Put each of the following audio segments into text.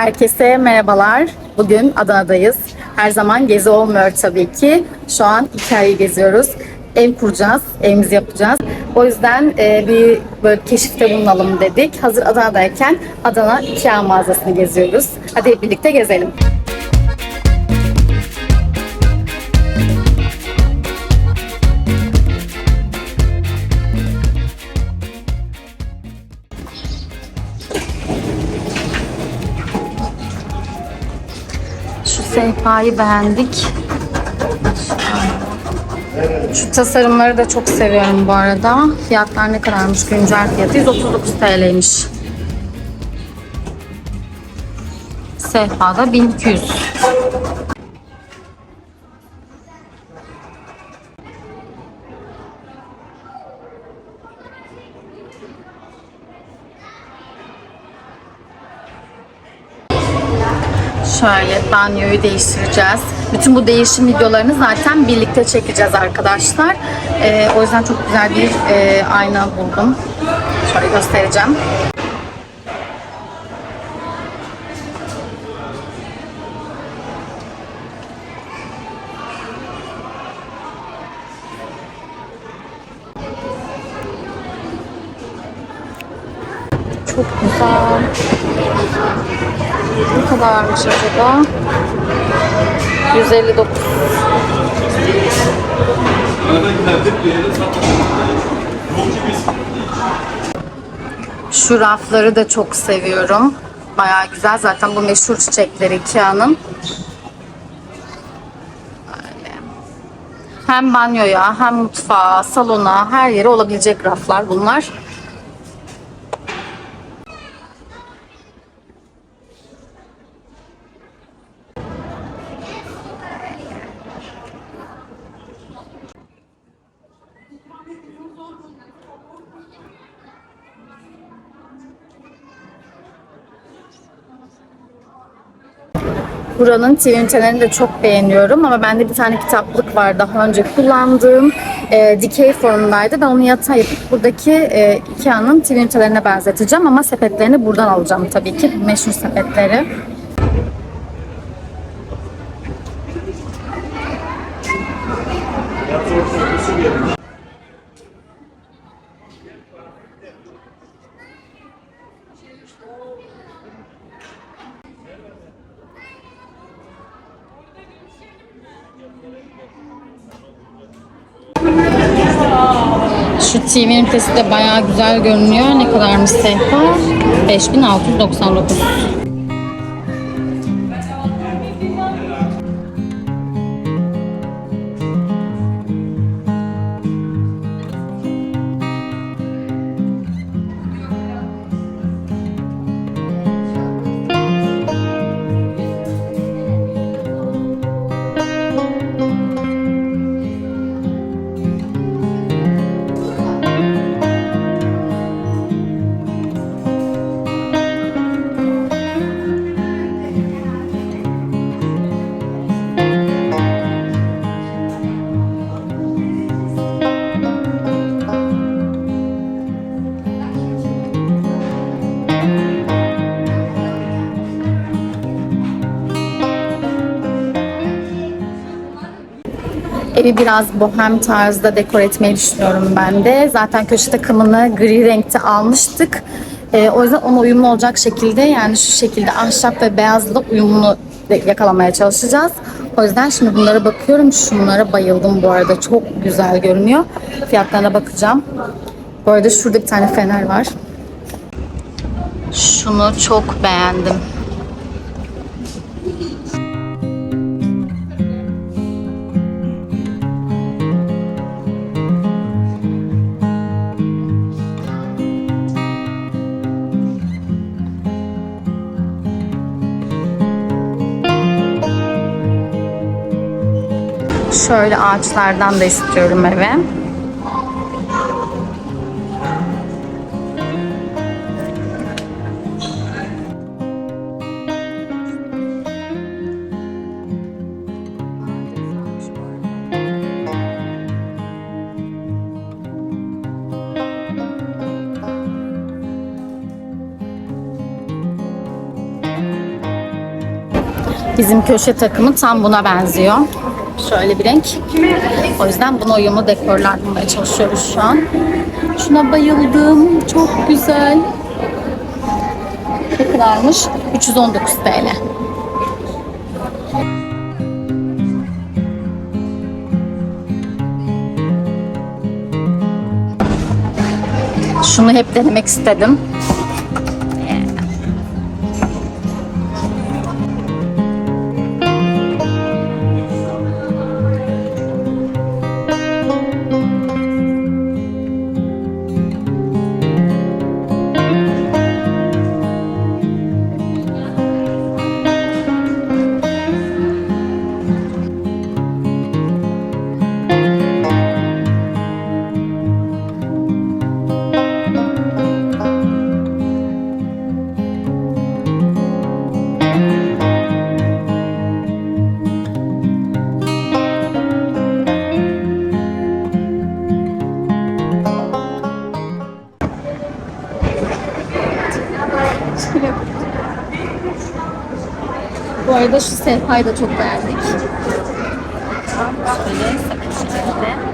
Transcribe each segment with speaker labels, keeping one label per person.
Speaker 1: Herkese merhabalar. Bugün Adana'dayız. Her zaman gezi olmuyor tabii ki. Şu an hikayeyi geziyoruz. Ev kuracağız, evimizi yapacağız. O yüzden e, bir böyle keşifte bulunalım dedik. Hazır Adana'dayken Adana Ikea mağazasını geziyoruz. Hadi hep birlikte gezelim. Sehpayı beğendik. Şu tasarımları da çok seviyorum bu arada. Fiyatlar ne kadarmış güncel fiyatı? 139 TL'ymiş. Sehpada 1200. Şöyle banyoyu değiştireceğiz. Bütün bu değişim videolarını zaten birlikte çekeceğiz arkadaşlar. Ee, o yüzden çok güzel bir e, ayna buldum. Şöyle göstereceğim. Çok güzel. Kadarmış acaba? 159. Şu rafları da çok seviyorum. Bayağı güzel. Zaten bu meşhur çiçekleri Ikea'nın. Hem banyoya, hem mutfağa, salona, her yere olabilecek raflar bunlar. Buranın TV de çok beğeniyorum ama bende bir tane kitaplık var daha önce kullandığım e, dikey formundaydı. Ben onu yatağa yapıp buradaki e, Ikea'nın TV benzeteceğim ama sepetlerini buradan alacağım tabii ki meşhur sepetleri. Şu TV ünitesi de bayağı güzel görünüyor. Ne kadarmış sehpa? 5699. Evi biraz bohem tarzda dekor etmeyi düşünüyorum ben de. Zaten köşe takımını gri renkte almıştık. Ee, o yüzden ona uyumlu olacak şekilde yani şu şekilde ahşap ve beyazla uyumlu yakalamaya çalışacağız. O yüzden şimdi bunlara bakıyorum. Şunlara bayıldım bu arada. Çok güzel görünüyor. Fiyatlarına bakacağım. Bu arada şurada bir tane fener var. Şunu çok beğendim. Şöyle ağaçlardan da istiyorum eve. Bizim köşe takımı tam buna benziyor. Şöyle bir renk. O yüzden buna uyumlu dekorlar bulmaya çalışıyoruz şu an. Şuna bayıldım. Çok güzel. Ne kadarmış? 319 TL. Şunu hep denemek istedim. Bu arada şu sehpayı da çok beğendik. Şöyle sakın şekilde.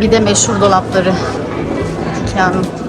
Speaker 1: Bir de meşhur dolapları. Dükkanın.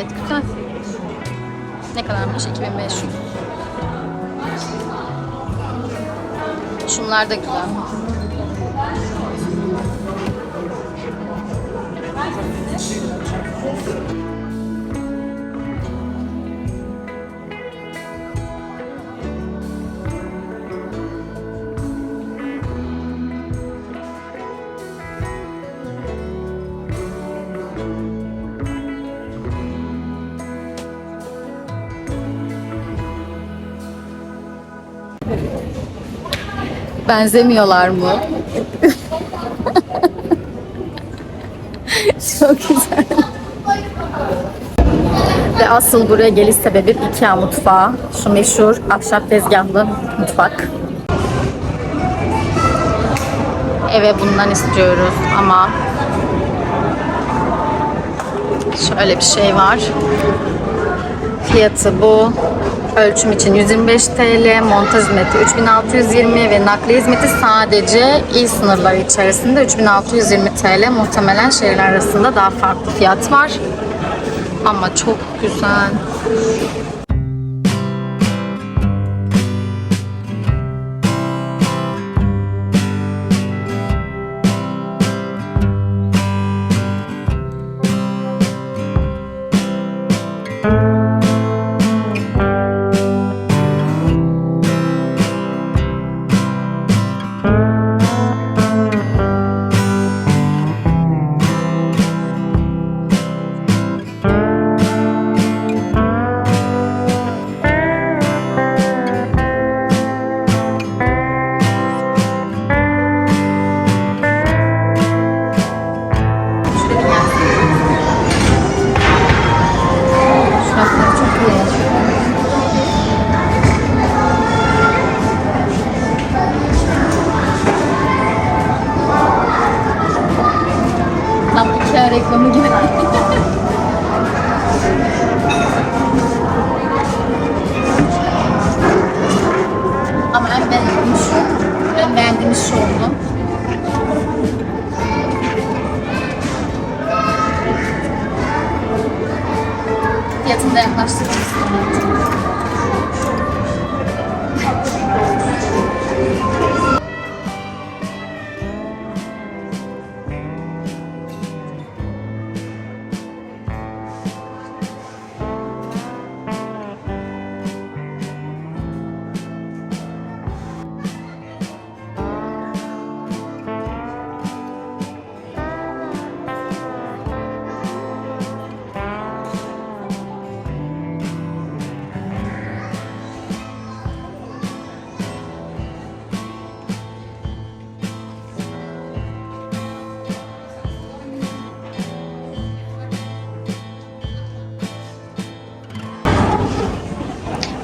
Speaker 1: Gayet güzel. Ne kadarmış? 2500. Şunlar da güzel. Benzemiyorlar mı? Çok güzel. Ve asıl buraya geliş sebebim Ikea mutfağı. Şu meşhur ahşap tezgahlı mutfak. Eve bundan istiyoruz ama şöyle bir şey var. Fiyatı bu. Ölçüm için 125 TL, montaj hizmeti 3620 ve nakliye hizmeti sadece il sınırları içerisinde 3620 TL. Muhtemelen şehirler arasında daha farklı fiyat var. Ama çok güzel.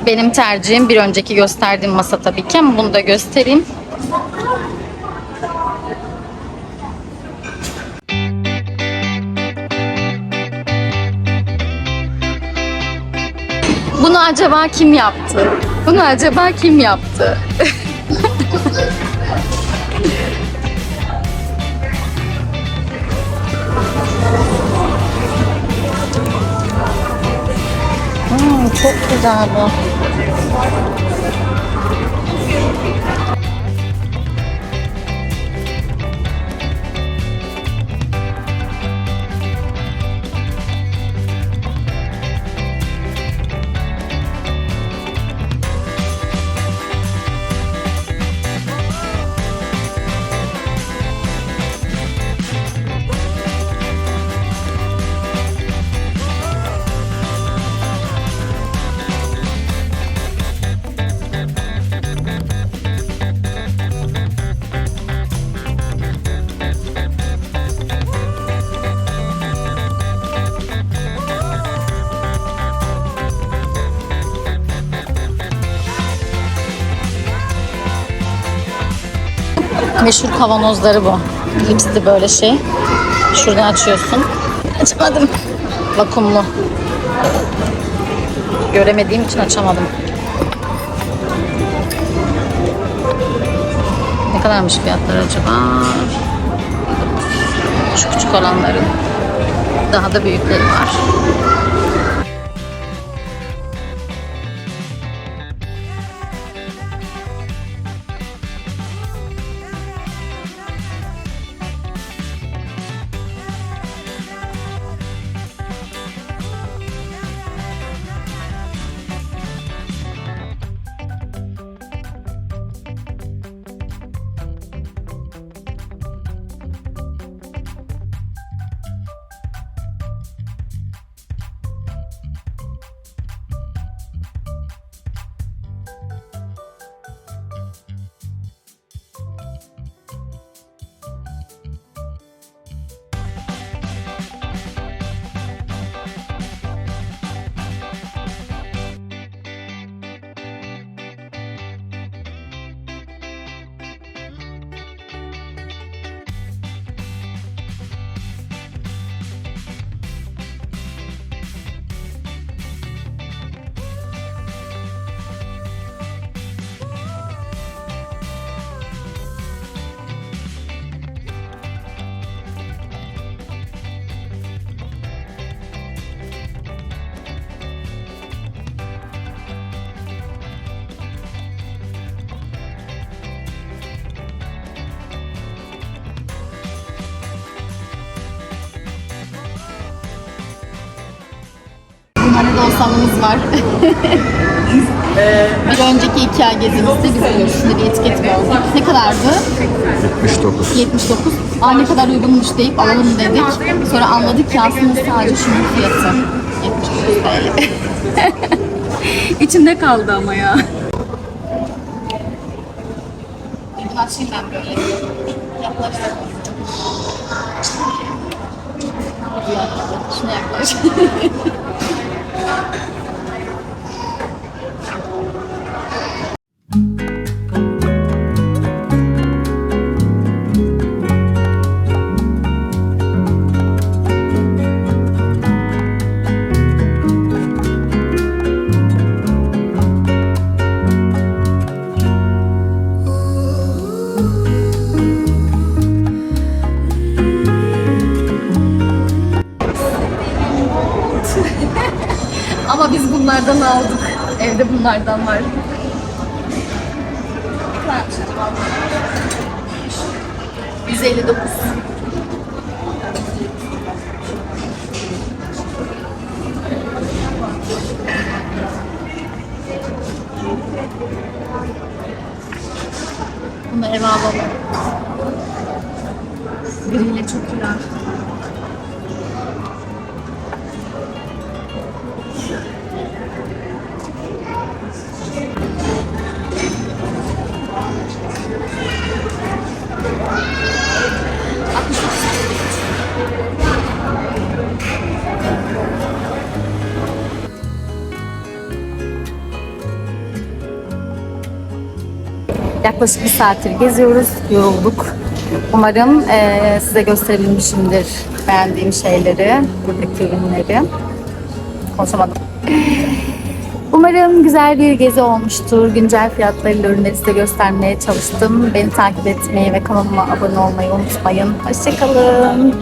Speaker 1: Benim tercihim bir önceki gösterdiğim masa tabii ki ama bunu da göstereyim. Bunu acaba kim yaptı? Bunu acaba kim yaptı? Hmm, çok güzel bu. Thank you. Meşhur kavanozları bu. Lipsli böyle şey. Şuradan açıyorsun. Açamadım. Vakumlu. Göremediğim için açamadım. Ne kadarmış fiyatları acaba? Şu küçük olanların. Daha da büyükleri var. Salonumuz var. bir önceki iki ay gezimizde bizim üstünde bir etiket gördük. Ne kadardı?
Speaker 2: 79.
Speaker 1: 79. Aa ne kadar uygunmuş deyip alalım dedik. Sonra anladık ki aslında sadece şunun fiyatı. 79 TL.
Speaker 3: İçinde kaldı ama ya.
Speaker 1: Açayım ben böyle. Yaklaştırdım. Şuna yaklaş. Bunlardan aldık. Evde bunlardan var. Kaç acaba? 159. Bunu eve alalım. Griyle çok güzel. Yaklaşık bir saattir geziyoruz, yorulduk. Umarım eee, size gösterebilmişimdir beğendiğim şeyleri, buradaki ürünleri. Konuşamadım. Umarım güzel bir gezi olmuştur. Güncel fiyatlarıyla ürünleri size göstermeye çalıştım. Beni takip etmeyi ve kanalıma abone olmayı unutmayın. Hoşçakalın.